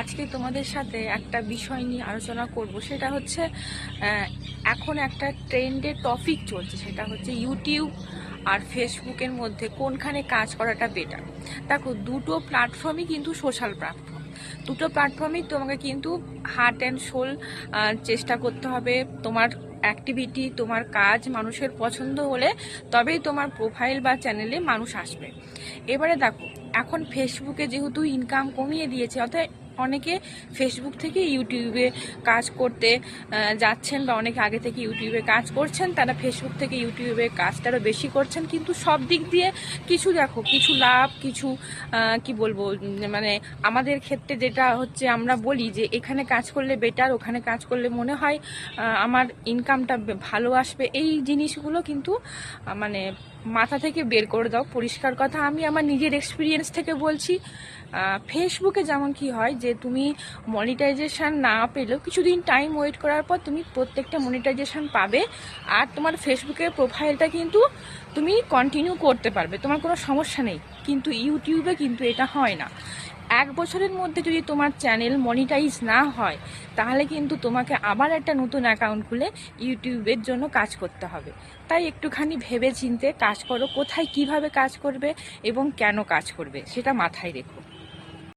আজকে তোমাদের সাথে একটা বিষয় নিয়ে আলোচনা করব। সেটা হচ্ছে এখন একটা ট্রেন্ডের টপিক চলছে, সেটা হচ্ছে ইউটিউব আর ফেসবুকের মধ্যে কোনখানে কাজ করাটা বেটার দেখো, দুটো প্ল্যাটফর্মই কিন্তু সোশ্যাল প্ল্যাটফর্ম দুটো প্ল্যাটফর্মই তোমাকে কিন্তু হার্ট অ্যান্ড সোল চেষ্টা করতে হবে। তোমার অ্যাক্টিভিটি তোমার কাজ মানুষের পছন্দ হলে তবেই তোমার প্রোফাইল বা চ্যানেলে মানুষ আসবে। এবারে দেখো, এখন ফেসবুকে যেহেতু ইনকাম কমিয়ে দিয়েছে, অর্থাৎ অনেকে ফেসবুক থেকে ইউটিউবে কাজ করতে যাচ্ছেন বা অনেকে আগে থেকে ইউটিউবে কাজ করছেন, তারা ফেসবুক থেকে ইউটিউবে কাজটারও বেশি করছেন। কিন্তু সব দিক দিয়ে কিছু দেখো, কিছু লাভ, কিছু কি বলব মানে আমাদের ক্ষেত্রে যেটা হচ্ছে আমরা বলি যে এখানে কাজ করলে বেটার ওখানে কাজ করলে মনে হয় আমার ইনকামটা ভালো আসবে। এই জিনিসগুলো কিন্তু মানে মাথা থেকে বের করে দাও। পরিষ্কার কথা, আমি আমার নিজের এক্সপিরিয়েন্স থেকে বলছি। ফেসবুকে যেমন কি হয় যে তুমি মনিটাইজেশান না পেলেও কিছুদিন টাইম ওয়েট করার পর তুমি প্রত্যেকটা মনিটাইজেশান পাবে। আর তোমার ফেসবুকের প্রোফাইলটা কিন্তু তুমি কন্টিনিউ করতে পারবে। তোমার কোনো সমস্যা নেই। কিন্তু ইউটিউবে কিন্তু এটা হয় না। এক বছরের মধ্যে যদি তোমার চ্যানেল মনিটাইজ না হয়, তাহলে কিন্তু তোমাকে আবার একটা নতুন অ্যাকাউন্ট খুলে ইউটিউবের জন্য কাজ করতে হবে। তাই একটুখানি ভেবে চিনতে কাজ করো, কোথায় কীভাবে কাজ করবে এবং কেন কাজ করবে, সেটা মাথায় রেখো।